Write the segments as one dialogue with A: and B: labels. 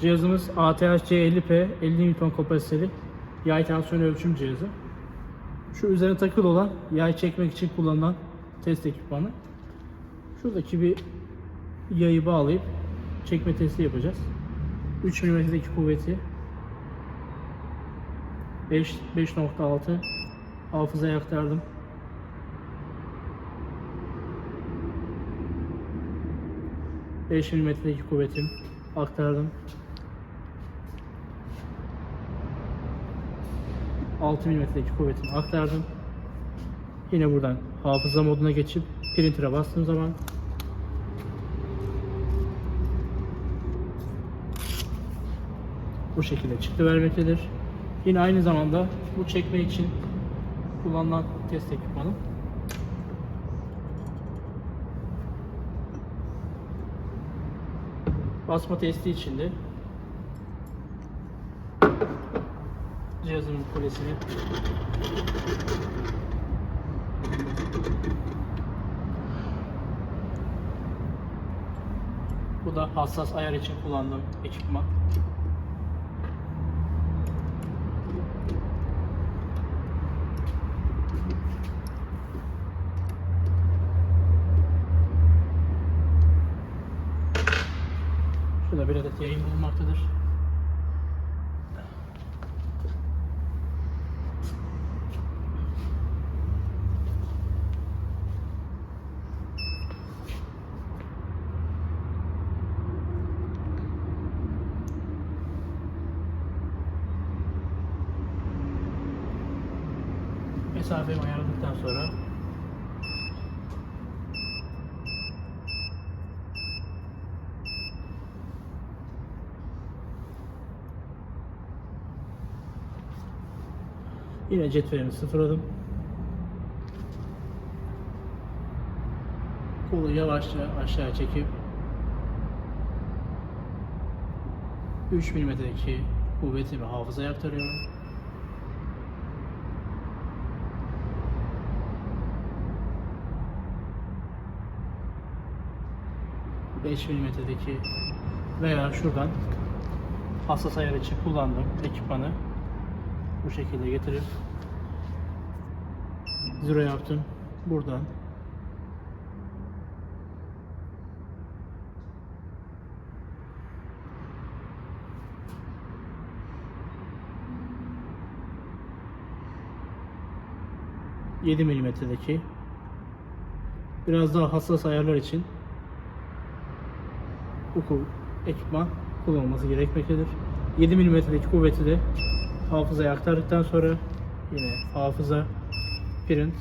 A: Cihazımız ATH-C50P 50 Newton kapasiteli yay tansiyon ölçüm cihazı. Şu üzerine takılı olan yay çekmek için kullanılan test ekipmanı. Şuradaki bir yayı bağlayıp çekme testi yapacağız. 3 mm'deki kuvveti 5 5.6 hafızaya aktardım. Beş milimetredeki kuvvetim aktardım. 6 milimetredeki kuvvetimi aktardım. Yine buradan hafıza moduna geçip printer'a bastığım zaman bu şekilde çıktı vermektedir. Yine aynı zamanda bu çekme için kullanılan test ekipmanı. Basma testi için de cihazın kulesini Bu da hassas ayar için kullandığım ekipman. Şurada bir adet yayın bulunmaktadır. Mesafemi ayarladıktan sonra Yine cetvelimi sıfırladım. Kolu yavaşça aşağı çekip 3 mm'deki kuvvetimi hafızaya aktarıyorum. ...5 mm'deki veya şuradan hassas ayar için kullandığım ekipmanı bu şekilde getirip zero yaptım. Buradan ...7 milimetredeki... ...biraz daha hassas ayarlar için... ku- ekipman kullanılması gerekmektedir. 7 milimetredeki kuvveti de hafızaya aktardıktan sonra yine hafıza print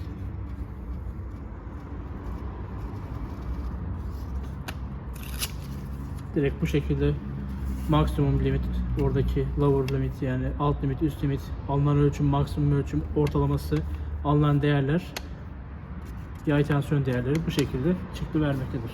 A: direkt bu şekilde maksimum limit oradaki lower limit yani alt limit üst limit alınan ölçüm maksimum ölçüm ortalaması alınan değerler yay tansiyon değerleri bu şekilde çıktı vermektedir.